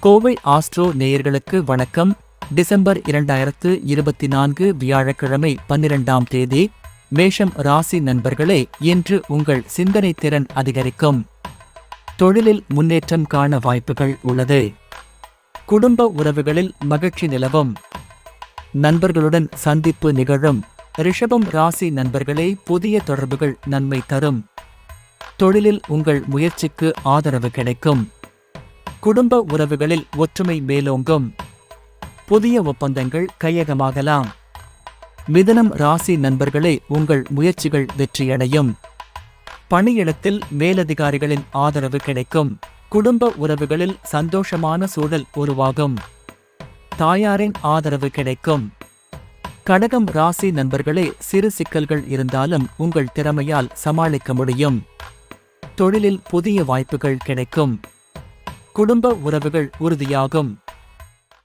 Kovai astro நேயர்களுக்கு வணக்கம். December இரண்டாயிரத்து இருபத்தி நான்கு வியாழக்கிழமை பன்னிரெண்டாம் தேதி மேஷம் ராசி நண்பர்களே இன்று உங்கள் சிந்தனை திறன் அதிகரிக்கும். தொழிலில் முன்னேற்றம் காண வாய்ப்புகள் உள்ளது. குடும்ப உறவுகளில் மகிழ்ச்சி நிலவும். நண்பர்களுடன் சந்திப்பு நிகழும். ரிஷபம் ராசி நண்பர்களே புதிய தொடர்புகள் நன்மை தரும். தொழிலில் உங்கள் முயற்சிக்கு ஆதரவு கிடைக்கும். குடும்ப உறவுகளில் ஒற்றுமை மேலோங்கும். புதிய ஒப்பந்தங்கள் கையகமாகலாம். மிதனம் ராசி நண்பர்களே உங்கள் முயற்சிகள் வெற்றியடையும். பணியிடத்தில் மேலதிகாரிகளின் ஆதரவு கிடைக்கும். குடும்ப உறவுகளில் சந்தோஷமான சூழல் உருவாகும். தாயாரின் ஆதரவு கிடைக்கும். கடகம் ராசி நண்பர்களே சிறு சிக்கல்கள் இருந்தாலும் உங்கள் திறமையால் சமாளிக்க முடியும். தொழிலில் புதிய வாய்ப்புகள் கிடைக்கும். குடும்ப உறவுகள் உறுதியாகும்.